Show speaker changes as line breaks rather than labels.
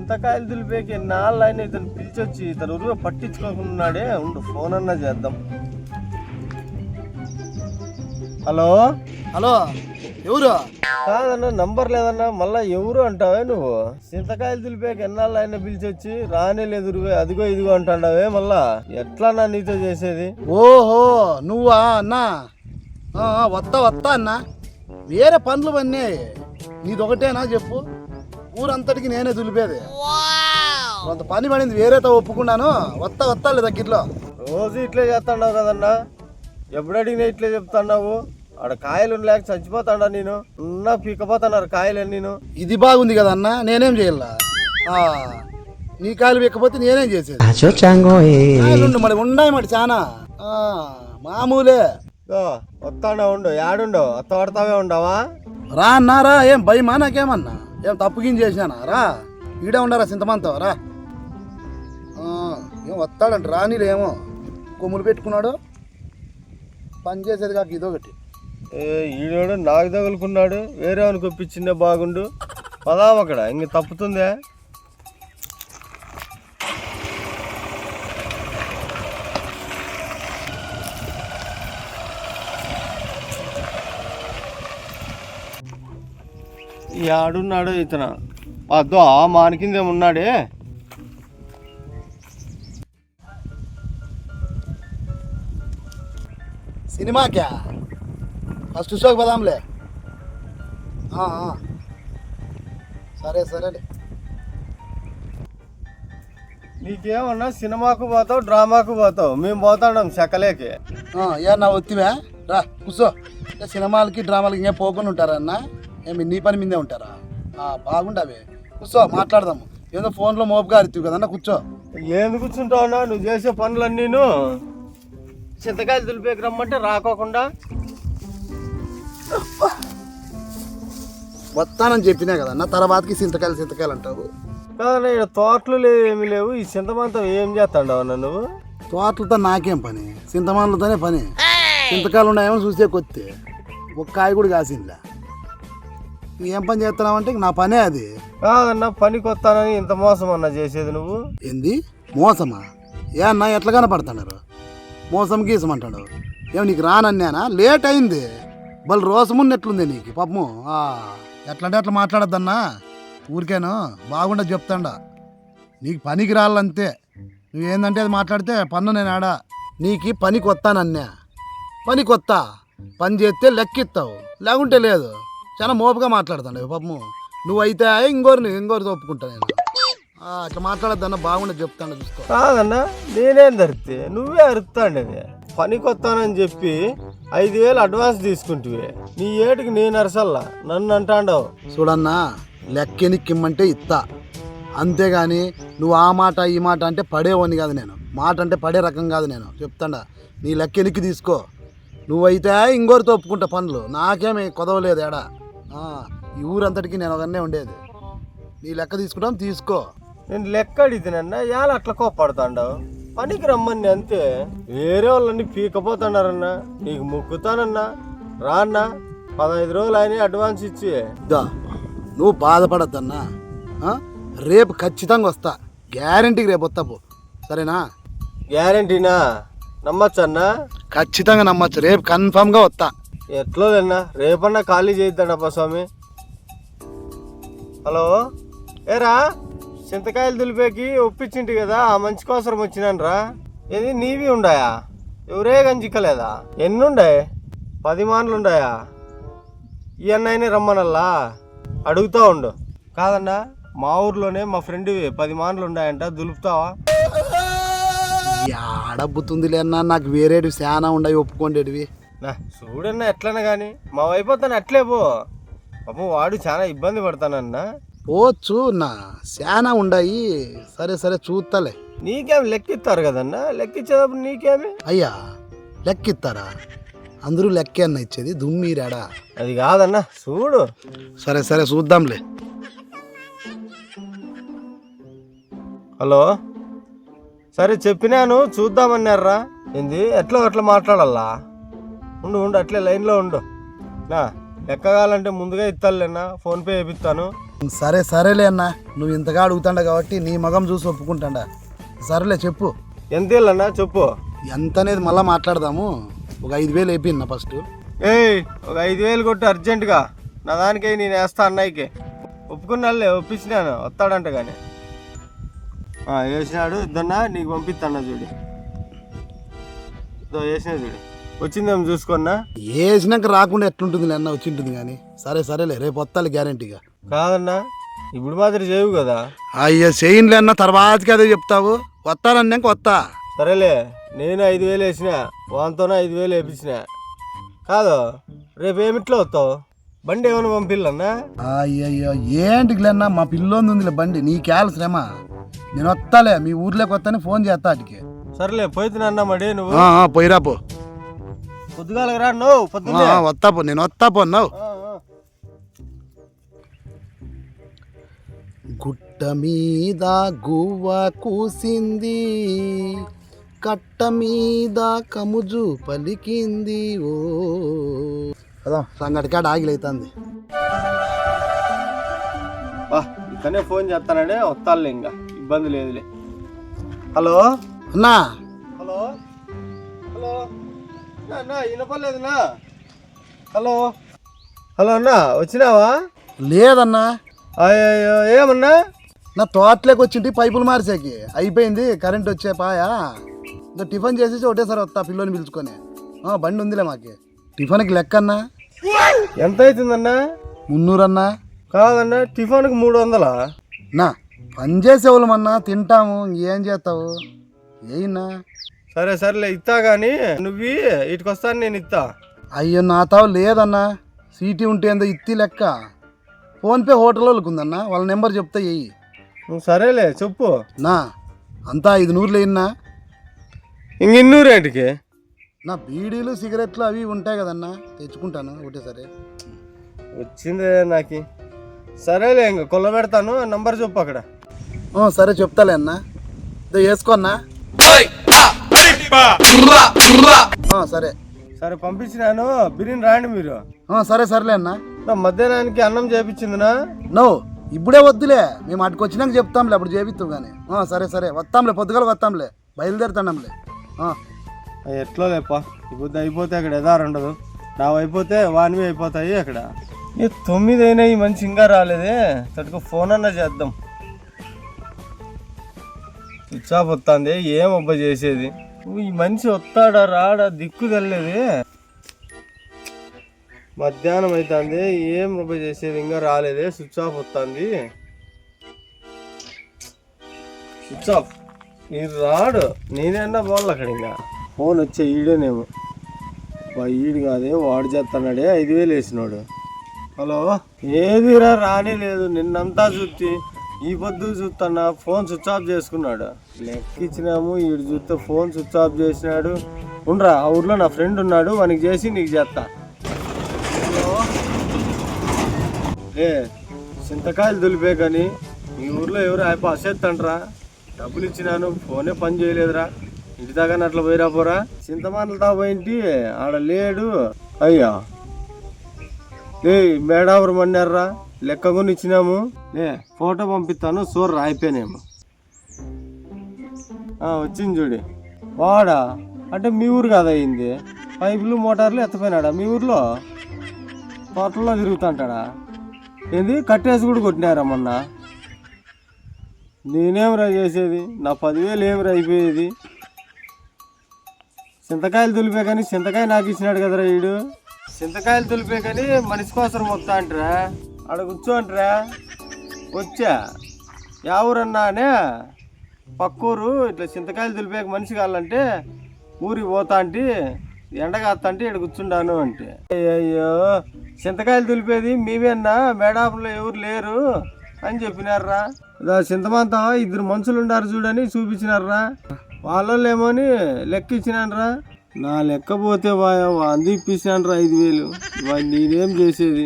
చింతకాయలు దులిపేకి నాళ్ళు ఆయన ఇతను పిలిచొచ్చి ఇతను ఉరువు పట్టించుకోకున్నాడే ఉండు ఫోన్ అన్నా చేద్దాం. హలో?
హలో ఎవరు?
కాదన్నా నంబర్ లేదన్నా మళ్ళా ఎవరు అంటావే నువ్వు? చింతకాయలు దులిపేకి ఎన్నాళ్ళు ఆయన పిలిచొచ్చి రానే లేదు అదిగో ఇదిగో అంటాడావే మళ్ళా? ఎట్లా నా నీతో చేసేది?
ఓహో నువ్వా అన్నా? వస్తా వస్తా అన్నా. వేరే పనులు పన్నీ. నీదొకటేనా చెప్పు? ఊరంతటికి నేనే దులిపేది. కొంత పని పడింది వేరేతో ఒప్పుకున్నాను. వస్తా వస్తా లేదా దగ్గరలో
రోజు ఇట్లే చేస్తాడావు కదన్నా. ఎప్పుడు అడిగినా ఇట్లే చెప్తాన్నావు ఆడ కాయలు లేక చచ్చిపోతాడా నేను. ఉన్నా పీకపోతున్నారు కాయలు నేను.
ఇది బాగుంది కదా అన్న నేనేం చేయాల ఆ, నీ కాయలు వెక్కపోతే నేనేం చేసేది? కాయలు ఉండు మరి ఉన్నాయి మరి చాలా ఆ, మామూలే.
వస్తాడా ఉండు యాడుండవు అత్త పడతావే ఉండవా?
రా అన్నారా ఏం భయమా నాకేమన్నా? ఏం తప్పుగిం చేసినానా? రా. ఈడే ఉన్నారా సింతమంతో రా. ఏం వస్తాడంట రానిలేమో కొమ్ములు పెట్టుకున్నాడు. పని చేసేది కాక ఇదొకటి
ఏ, ఈడోడు నాకు తగులుకున్నాడు వేరే వానికి ఒప్పించిందే బాగుండు. పదాం అక్కడ ఇంక తప్పుతుందే. ఆడున్నాడు ఇతను. అద్దో ఆ మానికిందే ఉన్నాడే.
సినిమాకా ఫస్ట్ షోకి పదాంలే. సరే సరేలే.
నీకేమన్నా సినిమాకు పోతావు డ్రామాకు పోతావు? మేము పోతాం చెక్కలేకి
ఆ, ఏ నా ఒత్తివా రా కూర్చో సినిమాలకి డ్రామాలకి ఇంకేం పోకుండా ఉంటారా అన్న? ఏమి నీ పని మీదే ఉంటారా? ఆ, బాగుండవే. కూర్చో మాట్లాడదాము. ఏదో ఫోన్లో మోపుగా అరితివి కదన్నా కూర్చో.
ఏంది కూర్చుంటావునా నువ్వు చేసే పనులన్నీను చింతకాయలు దులిపేకి రమ్మంటే రాకోకుండా.
వస్తానని చెప్పినా కదన్నా తర్వాతకి సింతకాయలు సింతకాయలు అంటావు.
కాదన్నా ఇక్కడ తోటలు లేవు ఏమీ లేవు. ఈ చింతమంతం ఏం చేస్తాడావు నువ్వు?
తోటలతో నాకేం పని? చింతమానులతోనే పని. చింతకాయలు ఉన్నాయేమో చూసే కొత్తే. ఒక కాయ కూడా కాసిందిలే ఏం పని చేస్తున్నావంటే నా పనే అది.
కాదన్నా పనికి వస్తానని ఇంత మోసం అన్నా చేసేది నువ్వు?
ఏంది? మోసమా? ఏ అన్న ఎట్లా కనపడుతున్నారు? మోసం గీసమంటాడు. ఏమి నీకు రానన్నానా? లేట్ అయింది. బల్ రోసమున్నట్లుంది నీకు పాపము. ఎట్లంటే అట్లా మాట్లాడద్దన్నా. ఊరికేను బాగుండదు చెప్తాండా. నీకు పనికి రాళ్ళంతే. నువ్వేందంటే అది మాట్లాడితే పన్ను నేను ఆడా. నీకు పనికి వస్తానన్నా పనికి వస్తా పని చేస్తే లెక్కిస్తావు లేకుంటే లేదు. చాలా మోపుగా మాట్లాడుతాడు పాపము. నువ్వైతే ఇంకోరిని ఇంకోరితో ఒప్పుకుంటా నేను. అట్లా మాట్లాడద్దన్న బాగుండదు చెప్తాను చూసుకో.
కాదన్నా నేనేం ధరితే నువ్వే అరుస్తాండేది పనికి వస్తానని చెప్పి ఐదు వేలు అడ్వాన్స్ తీసుకుంటువే. నీ ఏటికి నేను అరసల్లా? నన్ను అంటాండవు.
చూడన్నా లెక్కెనిక్కిమ్మంటే ఇత్తా. అంతేగాని నువ్వు ఆ మాట ఈ మాట అంటే పడేవాడిని కాదు నేను. మాట అంటే పడే రకం కాదు నేను. చెప్తాడా నీ లెక్కెనికి తీసుకో. నువ్వైతే ఇంకోరితో ఒప్పుకుంటా పనులు. నాకేమి కొదవలేదు ఏడా. ఈ ఊరంతటికి నేను ఒకనే ఉండేది. నీ లెక్క తీసుకుంటాం తీసుకో.
నేను లెక్క అడిగితేనన్నా యాల అట్లా కోప్పడతాండావు. పనికి రమ్మని అంతే. వేరే వాళ్ళని పీకపోతున్నారన్నా నీకు మొక్కుతానన్నా. రాన్నా పదహైదు రోజులు ఆయన అడ్వాన్స్ ఇచ్చి.
దా నువ్వు బాధపడద్దన్నా? రేపు ఖచ్చితంగా వస్తా. గ్యారంటీకి రేపు వస్తా పో. సరేనా?
గ్యారంటీనా? నమ్మచ్చన్నా?
ఖచ్చితంగా నమ్మచ్చు. రేపు కన్ఫామ్గా వస్తా.
ఎట్లోదన్నా? రేపన్నా ఖాళీ చేద్దాడప్ప స్వామి. హలో? ఏరా చింతకాయలు దులిపేకి ఒప్పించింటి కదా ఆ మంచి కోసరం వచ్చినాను రా ఏది నీవి ఉండాయా? ఎవరే గంజిక్కలేదా? ఎన్ని ఉండాయి పది మాటలు ఉండాయా ఈ రమ్మనల్లా? అడుగుతా ఉండు. కాదన్నా మా ఊర్లోనే మా ఫ్రెండ్వి పది మాటలు ఉన్నాయంట దులుపుతావా
ఆడబ్బుతుందిలే అన్న నాకు వేరేటివి చాలా ఉండవి ఒప్పుకోండేటివి.
నా చూడన్నా ఎట్లన్నా కానీ మా వైపోతాను అట్లే పో. పాపం వాడు చాలా ఇబ్బంది పడతానన్నా.
పోవచ్చు నా చాలా ఉండయి. సరే సరే చూస్తాలే
నీకేం లెక్కిస్తారు కదన్నా? లెక్కిచ్చేటప్పుడు నీకేమి?
అయ్యా లెక్కిస్తారా? అందరూ లెక్కే అన్న ఇచ్చేది దుమ్మీరాడా
అది కాదన్నా చూడు.
సరే సరే చూద్దాంలే.
హలో? సరే చెప్పినాను చూద్దామన్నారా? ఏంది ఎట్లా అట్లా మాట్లాడాలా? ఉండు ఉండు అట్లే లైన్లో ఉండు. నా లెక్క కావాలంటే ముందుగా ఇస్తానులేనా ఫోన్పే వేపిస్తాను
సరే సరేలే అన్న. నువ్వు ఇంతగా అడుగుతాండ కాబట్టి నీ మగం చూసి ఒప్పుకుంటాండా. సరేలే చెప్పు.
ఎంత ఇల్లన్నా చెప్పు.
ఎంత అనేది మళ్ళీ మాట్లాడదాము. ఒక ఐదు వేలు అయిపోయింది ఫస్ట్.
ఏయ్ ఒక ఐదు వేలు కొట్టు అర్జెంటుగా. నా దానికి నేను వేస్తా అన్నయ్యకి. ఒప్పుకున్నాళ్ళే ఒప్పించినాను. వస్తాడంట కానీ వేసినాడు. ఇద్దన్నా నీకు పంపిస్తాను చూడు. ఇదో వేసిన చూడు. వచ్చిందేమో చూసుకున్నా.
వేసినాక రాకుండా ఎట్లుంటుంది అన్న వచ్చి ఉంటుంది కానీ. సరే సరేలే రేపు వస్తాలి గ్యారంటీగా.
కాదన్నా ఇప్పుడు మాత్రం చేయవు కదా.
అయ్యో చేయండి అన్న తర్వాతకి అదే చెప్తావు. వస్తానన్నాక వస్తా
సరేలే నేను ఐదు వేలు వేసిన వాంతోనే ఐదు వేలు వేపించిన. కాదు రేపు ఏమిట్లో వస్తావు? బండి ఏమైనా పంపిల్లన్నా
అయ్యయ్యో ఏంటి అన్న మా పిల్లోంది ఉందిలే బండి నీకేళ్ళ శ్రమ నేను వస్తాలే మీ ఊర్లోకి వస్తానే ఫోన్ చేస్తా అటుకి
సరేలే పోయితున్నా మడి నువ్వు.
పోయిరా పో.
పొద్దుగాలకు రా నువ్వు
ఆ,
పొద్దున్నే.
ఆ, వస్తా పో నేను వస్తా పో అన్నావు. గుట్ట మీద గువ్వ కూసింది కట్ట మీద కముజు పలికింది ఓ. కదా సంగటికాడ ఆగిలైతుంది
ఇక్కడనే ఫోన్ చేస్తానంటే వస్తానులే ఇంకా ఇబ్బంది లేదులే. హలో?
అన్నా.
హలో? హలో? హలో. హలో అన్నా వచ్చినావా?
లేదన్నా.
అయ్యో ఏమన్నా?
నా తోటలోకి వచ్చింటి పైపులు మార్చేకి అయిపోయింది కరెంట్ వచ్చే పాయా. ఇంకా టిఫిన్ చేసేసి ఒకటేసారి వస్తా పిల్లోని పిలుచుకొని. ఆ, బండి ఉందిలే మాకి. టిఫిన్కి లెక్క అన్నా
ఎంత అవుతుందన్నా
మున్నూరన్నా?
కాదన్నా టిఫిన్కి మూడు వందలా
నా పని చేసేవాళ్ళమన్నా తింటాము ఏం చేస్తావు? ఏయినా
సరే సరేలే ఇస్తా కానీ నువ్వు ఇటుకు వస్తాను నేను ఇస్తా
అయ్యో నా తావు లేదన్నా. సీటీ ఉంటే ఏందో ఇత్తి లెక్క. ఫోన్పే హోటల్ వాళ్ళకి ఉందన్నా వాళ్ళ నెంబర్ చెప్తే ఎయ్యి
నువ్వు సరేలే చెప్పు.
నా అంతా ఐదు నూరులు అయినా
ఇంక ఇన్నూరేంటికి
నా బీడీలు సిగరెట్లు అవి ఉంటాయి కదన్నా తెచ్చుకుంటాను ఒకటేసారి.
వచ్చిందే నాకు. సరేలే ఇంక కొల్ల పెడతాను నంబర్ చెప్పు అక్కడ.
ఓ, సరే చెప్తాలే అన్నా. ఇదో వేసుకోన్నా ఆ, సరే.
సరే పంపించినాను. బిర్యానీ రాండి మీరు.
ఆ, సరే సరేలే అన్నా.
నా మధ్యాహ్నానికి అన్నం చేపించిందినా?
నో ఇప్పుడే వద్దులే. మేము అటుకు వచ్చినాక చెప్తాంలే అప్పుడు చేపిస్తాం కానీ ఆ, సరే సరే. వస్తాంలే పొద్దుగల వస్తాంలే బయలుదేరుతాంలే
ఎట్లా లేపా ఇప్పుడు అయిపోతే అక్కడ ఎదారు ఉండదు. నావి అయిపోతే వానివి అయిపోతాయి అక్కడ. ఈ తొమ్మిది అయినాయి మంచి ఇంకా రాలేదే. తట్టుకు ఫోన్ అన్నా చేద్దాం. ఆఫ్ వస్తుంది ఏం అబ్బా చేసేది? ఈ మనిషి వస్తాడా రాడా దిక్కు తెల్లేదు. మధ్యాహ్నం అవుతుంది ఏం రూప చేసేది? ఇంకా రాలేదే స్విచ్ ఆఫ్ వస్తుంది. Switch off. నేను రాడు నేనేనా పోవాలి అక్కడ ఇంకా. ఫోన్ వచ్చే ఈడేనేమో. ఈడు కాదే వాడు చేస్తున్నాడే ఐదు వేలు వేసినాడు. హలో? ఏదిరా రానే లేదు నిన్నంతా చూసి ఈ పొద్దు చూస్తున్నా ఫోన్ స్విచ్ ఆఫ్ చేసుకున్నాడు. లెక్కిచ్చినాము ఈడు చూస్తే ఫోన్ స్విచ్ ఆఫ్ చేసినాడు. ఉండరా ఆ ఊర్లో నా ఫ్రెండ్ ఉన్నాడు వానికి చేసి నీకు చేస్తా ఏ చింతకాయలు దులిపే కానీ మీ ఊర్లో ఎవరు అయిపో అసేత్తండ్రా డబ్బులు ఇచ్చినాను ఫోనే పని చేయలేదురా. ఇంటి దాకా అట్లా పోయిరా పోరా? చింతమానలు తా పోయింటి ఆడ లేడు. అయ్యా. లే మేడావరం అన్నారా లెక్క కొని ఇచ్చినాము. ఏ ఫోటో పంపిస్తాను సూర్ అయిపోయినేమో వచ్చింది చూడు. వాడా? అంటే మీ ఊరు కదా అయింది పైపులు మోటార్లు ఎత్తపోయినాడా? మీ ఊర్లో? తోటల్లో తిరుగుతుంటాడా? ఏంది? కట్టేసి కూడా కొట్టినారా మొన్న? నేనేమిరా చేసేది? నా పదివేలు ఏమిరా అయిపోయేది? చింతకాయలు తులిపే కానీ చింతకాయ నాకు ఇచ్చినాడు కదరా వీడు చింతకాయలు తులిపే కానీ మనిషి కోసం వస్తా అంటారా ఆడ కూర్చోండిరా. వచ్చా. ఎవరన్నానే ఊరన్నా పక్కూరు ఇట్లా చింతకాయలు తులిపే మనిషి కావాలంటే ఊరికి పోతా అంటే ఎండ ఇక్కడ కూర్చుండాను అంటే. అయ్యో చింతకాయలు తెలిపేది మీవేనా మేడాపులో ఎవరు లేరు అని చెప్పినారా ఇదా చింతమంతా ఇద్దరు మనుషులు ఉండారు చూడని చూపించినారా వాళ్ళు ఏమోని లెక్క ఇచ్చినానరా నా లెక్క పోతే వా అంది ఇప్పించినానరా ఐదు వేలు. నేనేం చేసేది?